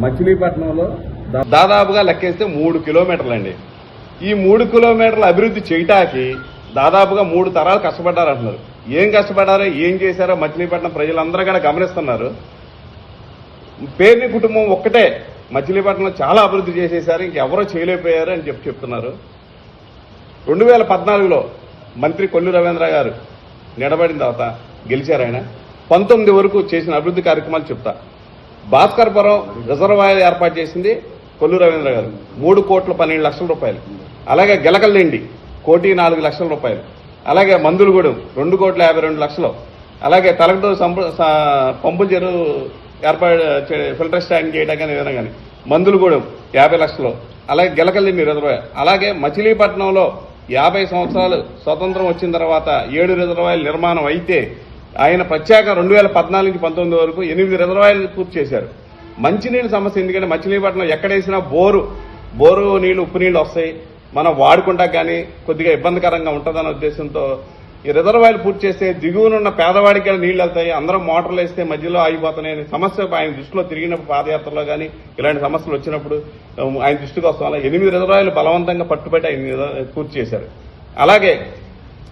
మచిలీపట్నంలో దాదాపుగా లెక్కేస్తే మూడు కిలోమీటర్లు అండి ఈ మూడు కిలోమీటర్ల అభివృద్ధి చేయటానికి దాదాపుగా మూడు తరాలు కష్టపడ్డారు అంటున్నారు ఏం కష్టపడ్డారో ఏం చేశారో మచిలీపట్నం ప్రజలందరూ కూడా గమనిస్తున్నారు. పేర్ని కుటుంబం ఒక్కటే మచిలీపట్నంలో చాలా అభివృద్ధి చేసేసారు ఇంకెవరో చేయలేకపోయారు అని చెప్పి చెప్తున్నారు. రెండు వేల పద్నాలుగులో మంత్రి కొల్లు రవీంద్ర గారు నిలబడిన తర్వాత గెలిచారు ఆయన. పంతొమ్మిది వరకు చేసిన అభివృద్ధి కార్యక్రమాలు చెప్తా. భాస్కర్పురం రిజర్వాయర్ ఏర్పాటు చేసింది కొల్లు రవీంద్ర గారు. మూడు కోట్ల పన్నెండు లక్షల రూపాయలు. అలాగే గెలకల్లిండి కోటి నాలుగు లక్షల రూపాయలు. అలాగే మందులగూడెం రెండు కోట్ల యాభై రెండు లక్షలు. అలాగే తలకటూరు సంప పంపుల చెరువు ఏర్పాటు చే- ఫిల్టర్ స్టాండ్ చేయడం కానీ ఏదైనా కానీ. మందులగూడెం యాభై లక్షలు. అలాగే గెలకల్లిండి రిజర్వాయర్. అలాగే మచిలీపట్నంలో యాభై సంవత్సరాలు స్వతంత్రం వచ్చిన తర్వాత ఏడు రిజర్వాయర్ల నిర్మాణం అయితే ఆయన ప్రత్యేక రెండు వేల పద్నాలుగు నుంచి పంతొమ్మిది వరకు ఎనిమిది రిజర్వాయర్లు పూర్తి చేశారు. మంచినీళ్ళ సమస్య ఎందుకంటే మచిలీపట్నం ఎక్కడేసినా బోరు బోరు నీళ్ళు ఉప్పు నీళ్ళు వస్తాయి. మనం వాడుకుంటా కానీ కొద్దిగా ఇబ్బందికరంగా ఉంటుందన్న ఉద్దేశంతో ఈ రిజర్వాయర్లు పూర్తి చేస్తే దిగువనున్న పేదవాడికి కూడా నీళ్ళు వెళ్తాయి. అందరం మోటార్లు వేస్తే మధ్యలో ఆగిపోతున్నాయని సమస్య ఆయన దృష్టిలో తిరిగినప్పుడు పాదయాత్రలో కానీ ఇలాంటి సమస్యలు వచ్చినప్పుడు ఆయన దృష్టికి వస్తాం. అలా ఎనిమిది రిజర్వాయర్లు బలవంతంగా పట్టుబట్టి ఆయన పూర్తి చేశారు. అలాగే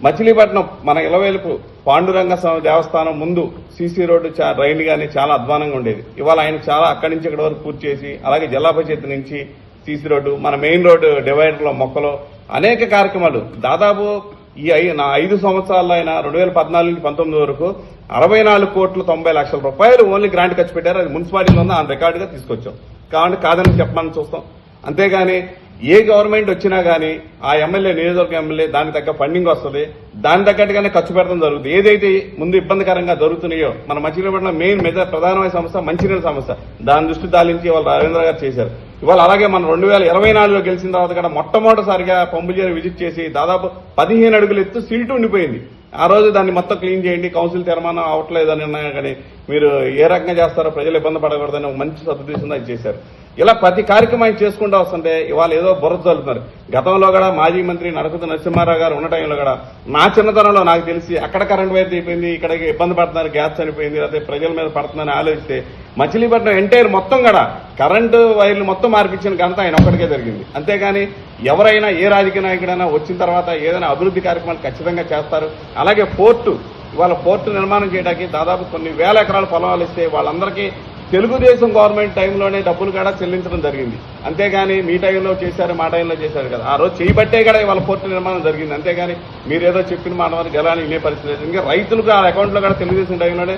మచిలీపట్నం మన ఇలవేలుపు పాండురంగ స్వామి దేవస్థానం ముందు సీసీ రోడ్డు చా- రైలు కానీ చాలా అధ్వానంగా ఉండేది. ఇవాళ ఆయన చాలా అక్కడి నుంచి ఇక్కడ వరకు పూర్తి చేసి అలాగే జిల్లా పరిషత్ నుంచి సీసీ రోడ్డు మన మెయిన్ రోడ్డు డివైడర్లో మొక్కలు అనేక కార్యక్రమాలు. దాదాపు ఈ ఐ- నా ఐదు సంవత్సరాల్లో ఆయన రెండు వేల పద్నాలుగు నుంచి పంతొమ్మిది వరకు అరవై నాలుగు కోట్ల తొంభై లక్షల రూపాయలు ఓన్లీ గ్రాంట్ ఖర్చు పెట్టారు. అది మున్సిపాలిటీలో ఉన్న ఆ రికార్డుగా తీసుకొచ్చాం. కాబట్టి కాదని చెప్పమని చూస్తాం. అంతేగాని ఏ గవర్నమెంట్ వచ్చినా కానీ ఆ ఎమ్మెల్యే నియోజకవర్గ ఎమ్మెల్యే దానికి తగ్గ ఫండింగ్ వస్తుంది. దాని తగ్గట్టుగానే ఖర్చు పెట్టడం జరుగుతుంది. ఏదైతే ముందు ఇబ్బందికరంగా జరుగుతున్నాయో మన మంచినీళ్ళ మెయిన్ మెజర్ ప్రధానమైన సమస్య మంచినీళ్ళ సమస్య దాని దృష్టి దాలించి ఇవాళ రవీంద్ర గారు చేశారు. ఇవాళ అలాగే మనం రెండు వేల ఇరవై నాలుగులో గెలిచిన తర్వాత కూడా మొట్టమొదటిసారిగా పంపుచేరి విజిట్ చేసి దాదాపు పదిహేను అడుగులు ఎత్తు సీటు ఉండిపోయింది. ఆ రోజు దాన్ని మొత్తం క్లీన్ చేయండి కౌన్సిల్ తీర్మానం అవట్లేదని అన్నా కానీ మీరు ఏ రకంగా చేస్తారో ప్రజలు ఇబ్బంది పడకూడదని ఒక మంచి సదుద్దేశంతో అది చేశారు. ఇలా ప్రతి కార్యక్రమం ఆయన చేసుకుంటూ వస్తుంటే ఇవాళ ఏదో బురద చల్లుతున్నారు గతంలో కూడా మాజీ మంత్రి నరకుత నరసింహారావు గారు ఉన్న టైంలో కూడా నా చిన్నతనంలో నాకు తెలిసి అక్కడ కరెంట్ వైర్ అయిపోయింది ఇక్కడ ఇబ్బంది పడుతున్నారు గ్యాస్ చనిపోయింది లేకపోతే ప్రజల మీద పడుతుందని ఆలోచిస్తే మచిలీపట్నం ఎంటైర్ మొత్తం కూడా కరెంటు వైర్లు మొత్తం మార్పించిన ఘనత ఆయన ఒక్కడికే జరిగింది. అంతేగాని ఎవరైనా ఏ రాజకీయ నాయకుడైనా వచ్చిన తర్వాత ఏదైనా అభివృద్ధి కార్యక్రమాలు ఖచ్చితంగా చేస్తారు. అలాగే పోర్టు ఇవాళ పోర్టు నిర్మాణం చేయడానికి దాదాపు కొన్ని వేల ఎకరాల పొలాలు ఇస్తే వాళ్ళందరికీ తెలుగుదేశం గవర్నమెంట్ టైంలోనే డబ్బులు కూడా చెల్లించడం జరిగింది. అంతేగాని మీ టైంలో చేశారు మా టైంలో చేశారు కదా. ఆ రోజు చేయబట్టే కూడా ఇవాళ పోర్టు నిర్మాణం జరిగింది. అంతేగాని మీరు ఏదో చెప్పిన మాట వరకు జలాన్ని వినే పరిస్థితి ఇంకా రైతులకు ఆ అకౌంట్లో కూడా తెలుగుదేశం టైంలోనే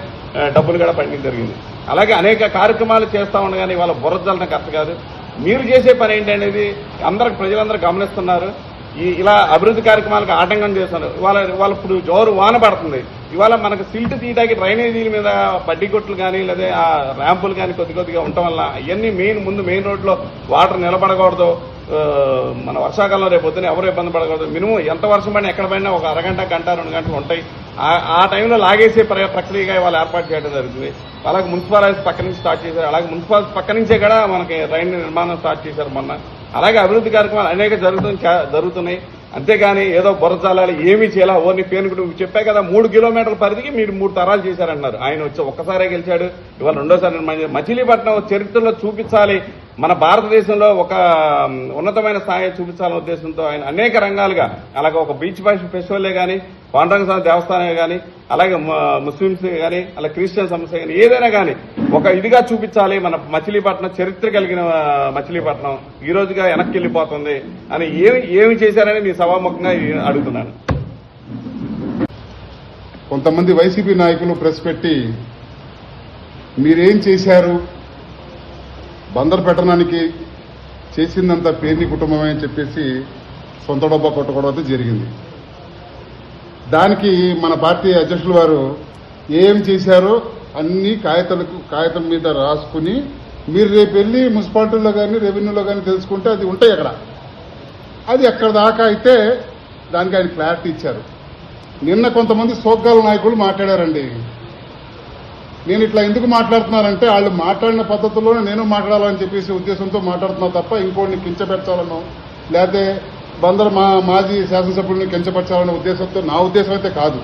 డబ్బులు కూడా పండించడం జరిగింది. అలాగే అనేక కార్యక్రమాలు చేస్తూ ఉండగానే ఇవాళ బురదలన కరెక్ట్ కాదు. మీరు చేసే పని ఏంటి అనేది అందరికి ప్రజలందరూ గమనిస్తున్నారు. ఈ ఇలా అభివృద్ధి కార్యక్రమాలకు ఆటంకం చేస్తున్నారు. ఇవాళ ఇవాళ ఇప్పుడు జోరు వాన పడుతుంది. ఇవాళ మనకు సిల్ట్ తీయడానికి డ్రైనేజీల మీద బడ్డీ కొట్లు కానీ లేదా ఆ ర్యాంపులు కానీ కొద్ది కొద్దిగా ఉండటం వల్ల ఇవన్నీ మెయిన్ ముందు మెయిన్ రోడ్లో వాటర్ నిలబడకూడదు. మన వర్షాకాలం రేపు పొద్దున ఎవరు ఇబ్బంది పడకూడదు. మినిమం ఎంత వర్షం పడినా ఎక్కడ పడినా ఒక అరగంట గంట రెండు గంటలు ఉంటాయి. ఆ- ఆ టైంలో లాగేసే ప్ర- ప్రక్రియగా ఇవాళ ఏర్పాటు చేయడం జరుగుతుంది. అలాగే మున్సిపాలిటీస్ పక్క నుంచి స్టార్ట్ చేశారు. అలాగే మున్సిపాలిటీ పక్క నుంచే కూడా మనకి రైన్ నిర్మాణం స్టార్ట్ చేశారు మొన్న. అలాగే అభివృద్ధి కార్యక్రమాలు అనేక జరుగుతు జరుగుతున్నాయి. అంతేగాని ఏదో బురజాలాలు ఏమీ చేయాలి. ఓన్లీ పేనుకుడు చెప్పే కదా మూడు కిలోమీటర్ల పరిధికి మీరు మూడు తరాలు చేశారంటున్నారు ఆయన వచ్చి ఒక్కసారే గెలిచాడు. ఇవాళ రెండోసారి మచిలీపట్నం చరిత్రలో చూపించాలి. మన భారతదేశంలో ఒక ఉన్నతమైన స్థాయి చూపించాలనే ఉద్దేశంతో ఆయన అనేక రంగాలుగా అలాగే ఒక బీచ్ ఫెస్టివల్లే కానీ పాండరంగ స్వామి దేవస్థానమే కానీ అలాగే ముస్లిమ్స్ కానీ అలాగే క్రిస్టియన్ సమస్య కానీ ఏదైనా కానీ ఒక ఇదిగా చూపించాలి మన మచిలీపట్నం చరిత్ర కలిగిన మచిలీపట్నం. ఈ రోజుగా వెనక్కి వెళ్ళిపోతుంది అని ఏమి ఏమి చేశారని మీ సభాముఖంగా అడుగుతున్నాను. కొంతమంది వైసీపీ నాయకులు ప్రెస్ పెట్టి మీరేం చేశారు? బందర్ పెట్టడానికి చేసిందంతా పేర్ని కుటుంబమే అని చెప్పేసి సొంత డబ్బా కొట్టుకోవడం అయితే జరిగింది. దానికి మన పార్టీ అధ్యక్షులు వారు ఏం చేశారో? అన్ని కాగితాలకు కాగితం మీద రాసుకుని మీరు రేపు వెళ్ళి మున్సిపాలిటీలో కానీ రెవెన్యూలో కానీ తెలుసుకుంటే అది ఉంటాయి అక్కడ. అది ఎక్కడ దాకా అయితే దానికి ఆయన క్లారిటీ ఇచ్చారు. నిన్న కొంతమంది సోగ్గాల నాయకులు మాట్లాడారండి. నేను ఇట్లా ఎందుకు మాట్లాడుతున్నానంటే వాళ్ళు మాట్లాడిన పద్ధతిలోనే నేను మాట్లాడాలని చెప్పేసి ఉద్దేశంతో మాట్లాడుతున్నా తప్ప ఇంకోటిని కించపెట్టాలనో లేకపోతే బందరు మా మాజీ శాసనసభ్యుడిని కించపరచాలనే ఉద్దేశంతో నా ఉద్దేశం అయితే కాదు.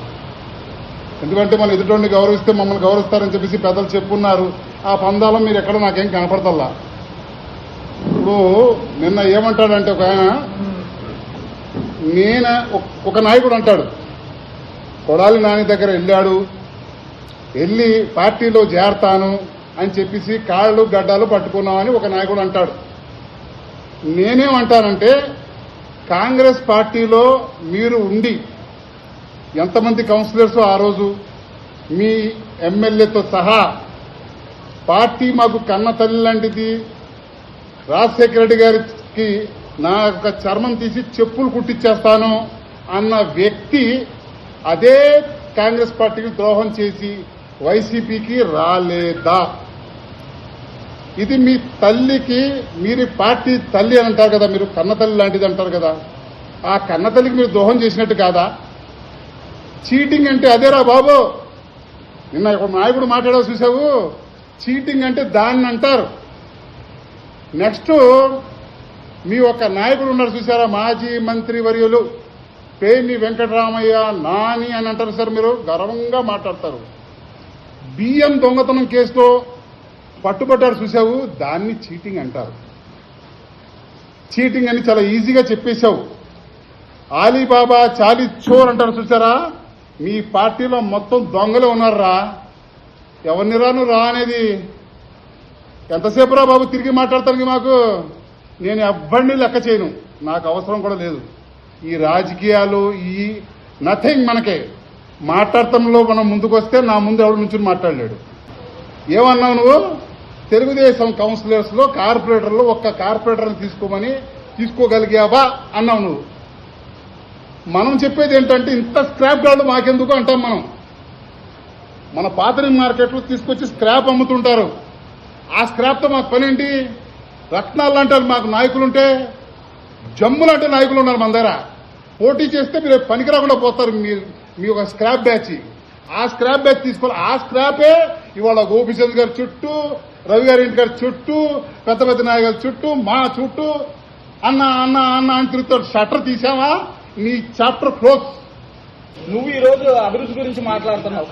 ఎందుకంటే మనం ఎదుటోడిని గౌరవిస్తే మమ్మల్ని గౌరవిస్తారని చెప్పేసి పెద్దలు చెప్పున్నారు. ఆ పందాలం మీరు ఎక్కడ నాకేం కనపడతల్లా? ఇప్పుడు నిన్న ఏమంటాడంటే ఒక ఆయన నేను ఒక- ఒక నాయకుడు అంటాడు. కొడాలి నాని దగ్గర వెళ్ళాడు. వెళ్ళి పార్టీలో చేరతాను అని చెప్పేసి కాళ్ళు గడ్డాలు పట్టుకున్నామని ఒక నాయకుడు అంటాడు. నేనేమంటానంటే కాంగ్రెస్ పార్టీలో మీరు ఉండి ఎంతమంది కౌన్సిలర్స్ ఆ రోజు? మీ ఎమ్మెల్యేతో సహా పార్టీ మాకు కన్న తల్లి లాంటిది. రాజశేఖర రెడ్డి గారికి నా యొక్క చర్మం తీసి చెప్పులు కుట్టించేస్తాను అన్న వ్యక్తి అదే కాంగ్రెస్ పార్టీకి ద్రోహం చేసి వైసీపీకి రాలేదా? ఇది మీ తల్లికి మీరు పార్టీ తల్లి అని అంటారు కదా మీరు కన్న తల్లి లాంటిది అంటారు కదా. ఆ కన్నతల్లికి మీరు ద్రోహం చేసినట్టు కాదా? చీటింగ్ అంటే అదేరా బాబు. నిన్న ఒక నాయకుడు మాట్లాడావు చూసావు? చీటింగ్ అంటే దాన్ని అంటారు. నెక్స్ట్ మీ ఒక నాయకుడు ఉన్నారు చూసారా? మాజీ మంత్రి వర్యులు. పేర్ని వెంకటరామయ్య నాని అని అంటారు సార్ మీరు. గర్వంగా మాట్లాడతారు. బియ్యం దొంగతనం కేసులో పట్టుబడ్డారు చూసావు? దాన్ని చీటింగ్ అంటారు. చీటింగ్ అని చాలా ఈజీగా చెప్పేశావు. ఆలీబాబా చాలీ చోర్ అంటారు చూసారా? మీ పార్టీలో మొత్తం దొంగలే ఉన్నారా ఎవరిని రాను రా అనేది. ఎంతసేపు రా బాబు తిరిగి మాట్లాడతానికి మాకు? నేను ఎవ్వరిని లెక్క చేయను. నాకు అవసరం కూడా లేదు. ఈ రాజకీయాలు ఈ నథింగ్ మనకే. మాట్లాడటంలో మనం ముందుకొస్తే నా ముందు ఎవరి నుంచి మాట్లాడలేడు. ఏమన్నావు నువ్వు? తెలుగుదేశం కౌన్సిలర్స్లో కార్పొరేటర్లో కార్పొరేటర్లు ఒక్క కార్పొరేటర్ని తీసుకోమని తీసుకోగలిగావా? అన్నావు నువ్వు. మనం చెప్పేది ఏంటంటే ఇంత స్క్రాప్ గార్డు మాకెందుకు అంటాం మనం? మన పాతరి మార్కెట్లో తీసుకొచ్చి స్క్రాప్ అమ్ముతుంటారు. ఆ స్క్రాప్తో మాకు పని ఏంటి రత్నాలు అంటారు మాకు నాయకులుంటే జమ్ములు అంటే నాయకులు ఉన్నారు మన దగ్గర. పోటీ చేస్తే మీరు పనికి రాకుండా పోతారు మీ మీ ఒక స్క్రాప్ బ్యాచ్ ఆ స్క్రాప్ బ్యాచ్ తీసుకోవాలి. ఆ స్క్రాపే ఇవాళ గోపిచంద్ గారి చుట్టూ రవి గారి ఇంటి గారి చుట్టూ పెద్ద పెద్ద నాయకుల చుట్టూ మా చుట్టూ అన్న అన్న అన్న అని తిరుగుతాడు. షట్టర్ తీసావా? నీ చాప్టర్ క్లోజ్. నువ్వు ఈ రోజు అభివృద్ధి గురించి మాట్లాడుతున్నావు.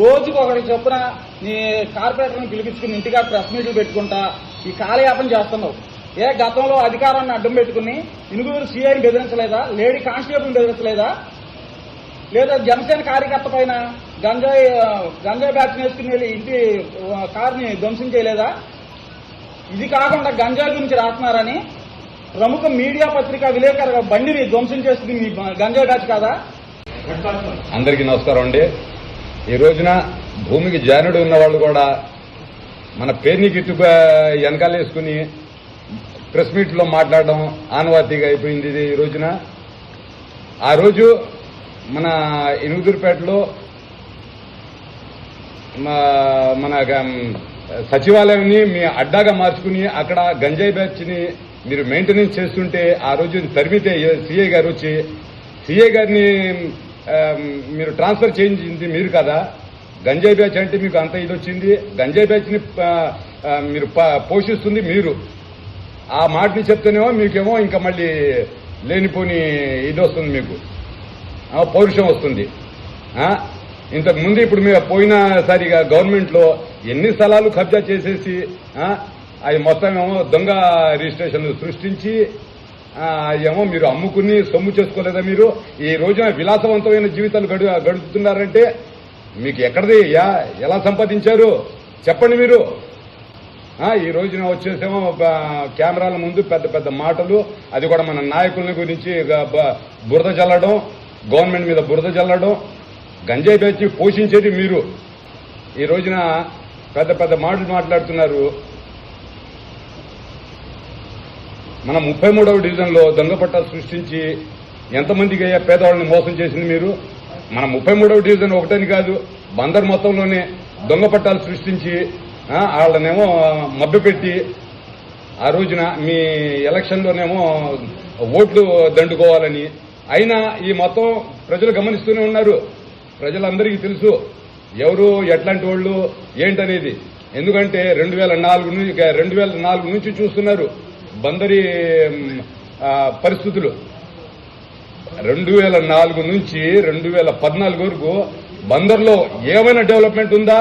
రోజుకు ఒకటి చొప్పున నీ కార్పొరేటర్ని పిలిపించుకుని ఇంటిగా ప్రెస్ మీట్లు పెట్టుకుంటా ఈ కాలయాపన చేస్తున్నావు. ఏ గతంలో అధికారాన్ని అడ్డం పెట్టుకుని ఇనుగురు సీఐని బెదిరించలేదా? Lady constable బెదిరించలేదా? లేదా జనసేన కార్యకర్త పైన గంజాయి గంజాయి బ్యాచ్ వేసుకుని వెళ్ళి ఇంటి కారుని కార్ని ధ్వంసం చేయలేదా? ఇది కాకుండా గంజాయి గురించి రాస్తున్నారని ప్రముఖ మీడియా పత్రిక విలేకరు బండిని ధ్వంసం చేస్తుంది మీ గంజా బ్యాచ్ కాదా? అందరికీ నమస్కారం అండి. ఈ రోజున భూమికి జానుడు ఉన్న వాళ్ళు కూడా మన పేరుని గిట్టు వెనకాలేసుకుని ప్రెస్ మీట్లో మాట్లాడడం ఆనవాతీగా అయిపోయింది ఇది ఈ రోజున. ఆ రోజు మన ఎనుగుదూరుపేటలో మా- మన సచివాలయాన్ని మీ అడ్డాగా మార్చుకుని అక్కడ గంజాయి బ్యాచ్ని మీరు మెయింటెనెన్స్ చేస్తుంటే ఆ రోజు తరిమితే సీఏ గారు వచ్చి సీఏ గారిని మీరు ట్రాన్స్ఫర్ చేయించింది మీరు కదా? గంజాయి బ్యాచ్ అంటే మీకు అంత ఇది వచ్చింది. గంజాయి బ్యాచ్ని మీరు పోషిస్తుంది మీరు. ఆ మాటని చెప్తేనేమో మీకేమో ఇంకా మళ్ళీ లేనిపోని ఇది వస్తుంది మీకు. పౌరుషం వస్తుంది. ఇంతకుముందు ఇప్పుడు మేము పోయినసారిగా గవర్నమెంట్లో ఎన్ని స్థలాలు కబ్జా చేసేసి అవి మొత్తం ఏమో దొంగ రిజిస్ట్రేషన్లు సృష్టించి ఏమో మీరు అమ్ముకుని సొమ్ము చేసుకోలేదా మీరు? ఈ రోజున విలాసవంతమైన జీవితాలు గడు గడుపుతున్నారంటే మీకు ఎక్కడిది? యా- ఎలా సంపాదించారు? చెప్పండి మీరు. ఈ రోజున వచ్చేసేమో కెమెరాల ముందు పెద్ద పెద్ద మాటలు అది కూడా మన నాయకుల గురించి బురద చల్లడం గవర్నమెంట్ మీద బురద చల్లడం గంజాయి పెంచి పోషించేది మీరు. ఈ రోజున పెద్ద పెద్ద మాటలు మాట్లాడుతున్నారు. మన ముప్పై మూడవ డివిజన్లో దొంగ పట్టాలు సృష్టించి ఎంతమందికి అయ్యా పేదవాళ్ళని మోసం చేసింది మీరు? మన ముప్పై మూడవ డివిజన్ ఒకటని కాదు బందర్ మొత్తంలోనే దొంగ పట్టాలు సృష్టించి వాళ్ళనేమో మభ్యపెట్టి ఆ రోజున మీ ఎలక్షన్లోనేమో ఓట్లు దండుకోవాలని. అయినా ఈ మొత్తం ప్రజలు గమనిస్తూనే ఉన్నారు. ప్రజలందరికీ తెలుసు ఎవరు ఎట్లాంటి వాళ్ళు ఏంటనేది. ఎందుకంటే రెండు వేల నాలుగు నుంచి రెండు వేల నాలుగు నుంచి చూస్తున్నారు. బందరి పరిస్థితులు. రెండు వేల నాలుగు నుంచి రెండు వేల పద్నాలుగు వరకు బందర్లో ఏమైనా డెవలప్మెంట్ ఉందా?